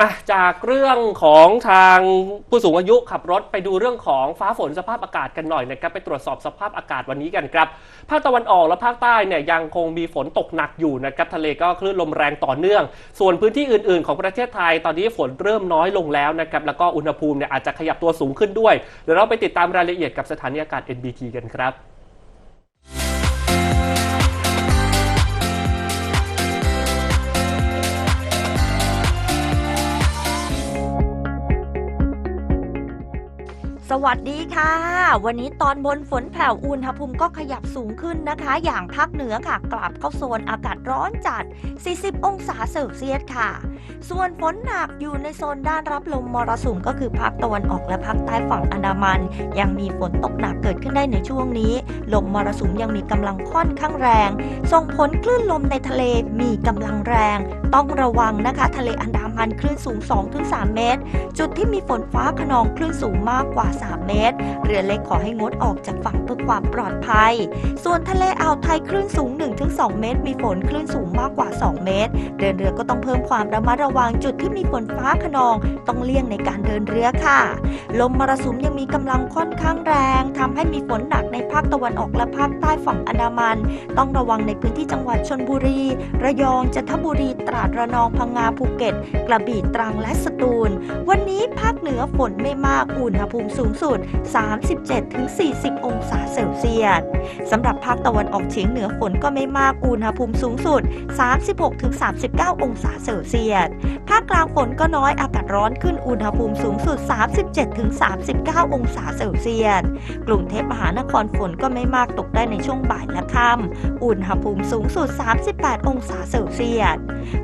อะจากเรื่องของทางผู้สูงอายุขับรถไปดูเรื่องของฟ้าฝนสภาพอากาศกันหน่อยนะครับไปตรวจสอบสภาพอากาศวันนี้กันครับภาคตะวันออกและภาคใต้เนี่ยยังคงมีฝนตกหนักอยู่นะครับทะเลก็คลื่นลมแรงต่อเนื่อง ส่วนพื้นที่อื่น ๆ ของประเทศไทย ตอนนี้ฝนเริ่มน้อยลงแล้วนะครับแล้วก็อุณหภูมิเนี่ยอาจจะขยับตัวสูงขึ้นด้วยเดี๋ยวเราไปติดตามรายละเอียดกับสถานีอากาศ NBT กันครับ วัสดีค่ะ วันนี้ตอนบนฝนแผ่วอุณหภูมิก็ขยับสูงขึ้นนะคะ อย่างภาคเหนือค่ะ กลับเข้าโซนอากาศร้อนจัด 40 องศาเซลเซียสค่ะ ส่วนฝนหนักอยู่ในโซนด้านรับลมมรสุมก็คือภาคตะวันออกและภาคใต้ฝั่งอันดามัน ยังมีฝนตกหนักเกิดขึ้นได้ในช่วงนี้ ลมมรสุมยังมีกำลังค่อนข้างแรง ส่งผลคลื่นลมในทะเลมีกำลังแรง ต้องระวังนะคะ ทะเลอันดามันคลื่นสูง 2-3 เมตร จุดที่มีฝนฟ้าขนองคลื่นสูงมากกว่า3เมตร เรือเล็กขอให้งดออกจากฝั่งเพื่อความปลอดภัย ส่วนทะเลอ่าวไทยคลื่นสูง 1-2 เมตร มีฝนคลื่นสูงมากกว่า 2 เมตร เดินเรือก็ต้องเพิ่มความระมัดระวังจุดที่มีฝนฟ้าขนอง ต้องเลี่ยงในการเดินเรือค่ะ ลมมรสุมยังมีกำลังค่อนข้างแรงทำให้มีฝนหนักในภาคตะวันออกและภาคใต้ฝั่งอันดามัน ต้องระวังในพื้นที่จังหวัดชนบุรี ระยองจันทบุรีตราดระนองพังงาภูเก็ต กระบี่ตรังและสตูล วันนี้ภาคเหนือฝนไม่มากอุณหภูมิสูงสุด 37-40 องศาเซลเซียสสำหรับภาคตะวันออกเฉียงเหนือฝนก็ไม่มากอุณหภูมิสูงสุด 36-39 องศาเซลเซียสภาคกลางฝนก็น้อยอากาศร้อนขึ้นอุณหภูมิสูงสุด 37-39 องศาเซลเซียสกรุงเทพมหานครฝนก็ไม่มากตกได้ในช่วงบ่ายและค่ำอุณหภูมิสูงสุด 38 องศาเซลเซียส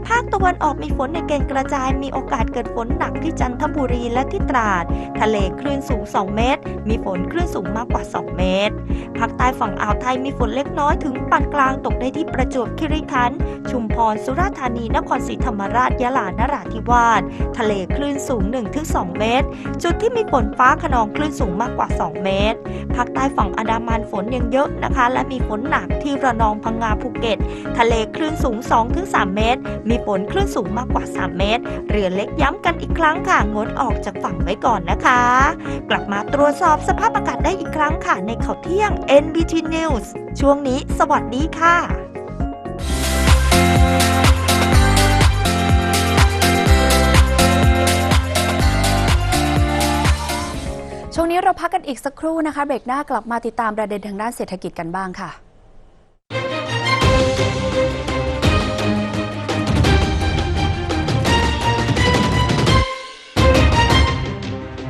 ภาคตะวันออกมีฝนในเกณฑ์กระจายมีโอกาสเกิดฝนหนักที่จันทบุรีและที่ตราด ทะเลคลื่นสูง2 เมตร มีฝนคลื่นสูงมากกว่า 2 เมตร ภาคใต้ฝั่งอ่าวไทยมีฝนเล็กน้อยถึงปานกลางตกได้ที่ประจวบคีรีขันธ์ ชุมพร สุราษฎร์ธานี นครศรีธรรมราช ยะลา นราธิวาส ทะเลคลื่นสูง 1-2 เมตร จุดที่มีฝนฟ้าขนองคลื่นสูงมากกว่า 2 เมตร ภาคใต้ฝั่งอันดามันฝนยังเยอะนะคะ และมีฝนหนักที่ระนอง พังงา ภูเก็ต ทะเลคลื่นสูง 2-3 เมตร มีฝนคลื่นสูงมากกว่า 3 เมตร เรือเล็กย้ำกันอีกครั้งค่ะ งดออกจากฝั่งไว้ก่อนนะคะ กลับมาตรวจสอบสภาพอากาศได้อีกครั้งค่ะ ในข่าวเที่ยง NBT News ช่วงนี้ สวัสดีค่ะช่วงนี้เราพักกันอีกสักครู่นะคะ เบรกหน้ากลับมาติดตามประเด็นทางด้านเศรษฐกิจกันบ้างค่ะ